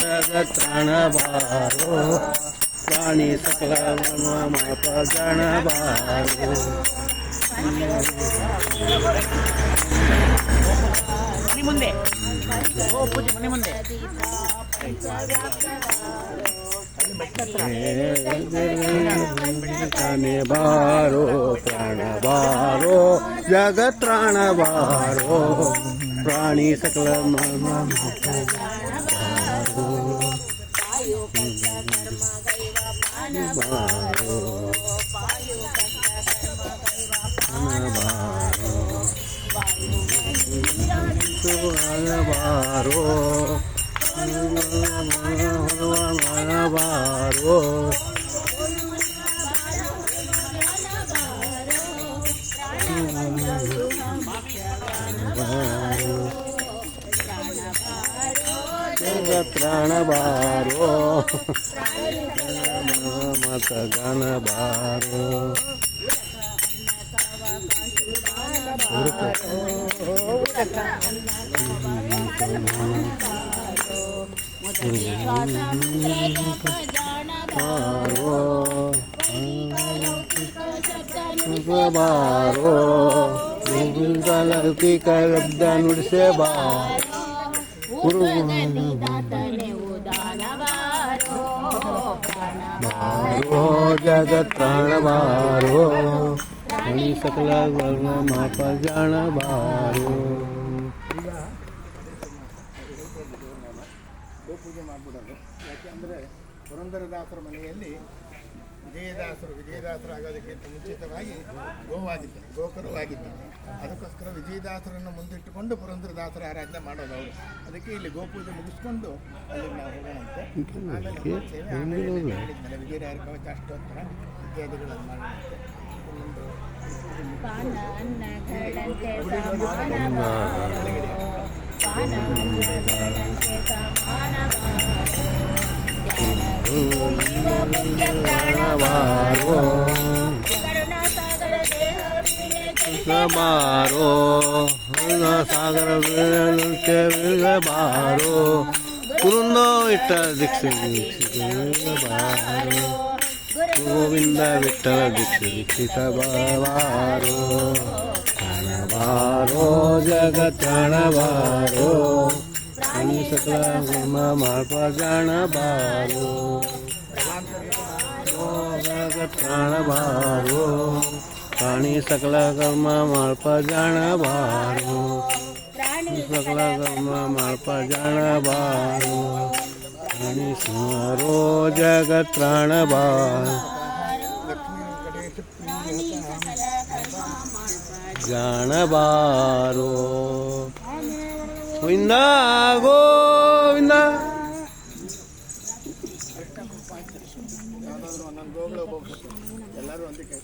ಜಗ ತ್ರಾಣ ಬಾರೋ ಪ್ರಾಣಿ ಸಕಲ ಮಾಪ ಗಣ ಬಾರೋ ಮನೆ ಮುಂದೆ ಓ ಪೂಜೆ ಮನೆ ಮುಂದೆ ತಾನೆ ಬಾರೋ ಪ್ರಾಣ ಬಾರೋ ಜಗತ್ರಾಣ ಬಾರೋ ಪ್ರಾಣಿ ಸಕಲ ಬಾರೋ ಬಾರೋ ಬಾರೋ ತ್ರಾಣ ಬಾರೋ ಮತ ಗಣ ಬಾರೋ ಬಾರೋ ಬಾರೋ ಲೌಕಿಕ ಶಬ್ದ ನುಡಿಸೆ ಬಾ ಬಾರೋ ಜಗತ್ ಪ್ರಾಣ ಬಾರೋ ಮಣಿ ಸಕಲ ವರ್ಣ ಮಾಪ ಜಾಣ ಬಾರೋ ಗೋಪೂಜೆ ಮಾಡಿಬಿಡೋದು ಯಾಕೆಂದರೆ ಪುರಂದರದಾಸರ ಮನೆಯಲ್ಲಿ ವಿಜಯದಾಸರು ವಿಜಯದಾಸರಾಗೋದಕ್ಕಿಂತ ಮುಂಚಿತವಾಗಿ ಗೋಕರು ಗೋಕರವಾಗಿದ್ದಾರೆ ಅದಕ್ಕೋಸ್ಕರ ವಿಜಯದಾಸರನ್ನು ಮುಂದಿಟ್ಟುಕೊಂಡು ಪುರಂದ್ರದಾಸರ ಆರಾಧನೆ ಮಾಡೋದು ಅವರು ಅದಕ್ಕೆ ಇಲ್ಲಿ ಗೋಪೂಜೆ ಮುಗಿಸ್ಕೊಂಡು ಅಲ್ಲಿಗೆ ನಾವು ಹೋಗೋಣಂತೆ ಆಮೇಲೆ ವಿಜಯರಾಯರ ಕವಚ ಅಷ್ಟೋತ್ತರ ಇತ್ಯಾದಿಗಳನ್ನು ಮಾಡೋಣಂತೆ ಇನ್ನೊಂದು ಬಾರೋ ಬಾರೋ ಸಾಗರ ಬಾರೋ ಕುರುಂದೋ ಇಟ್ಟ ದೀಕ್ಷೆ ಬಾರೋ ಗೋವಿಂದ ವಿಠಲ ದೀಕ್ಷೆ ದೀಕ್ಷಿತ ಬಾರೋ ಬಾರೋ ಜಗತ್ತಣ સકલા માં માળપા જાણા બારો. પ્રાણ બારો. પાણી સકલા ગરમાં માળપા જાણા બારો. સકલા ગરમાં માળપા જાણા બારો. પાણી સુમારો, જગત પ્રાણ બાર. જાણબારો વિના ગો ಒಂದೊಂದು ಗೋಗಳು ಹೋಗ್ಬೇಕು ಎಲ್ಲರೂ ಒಂದಕ್ಕೆ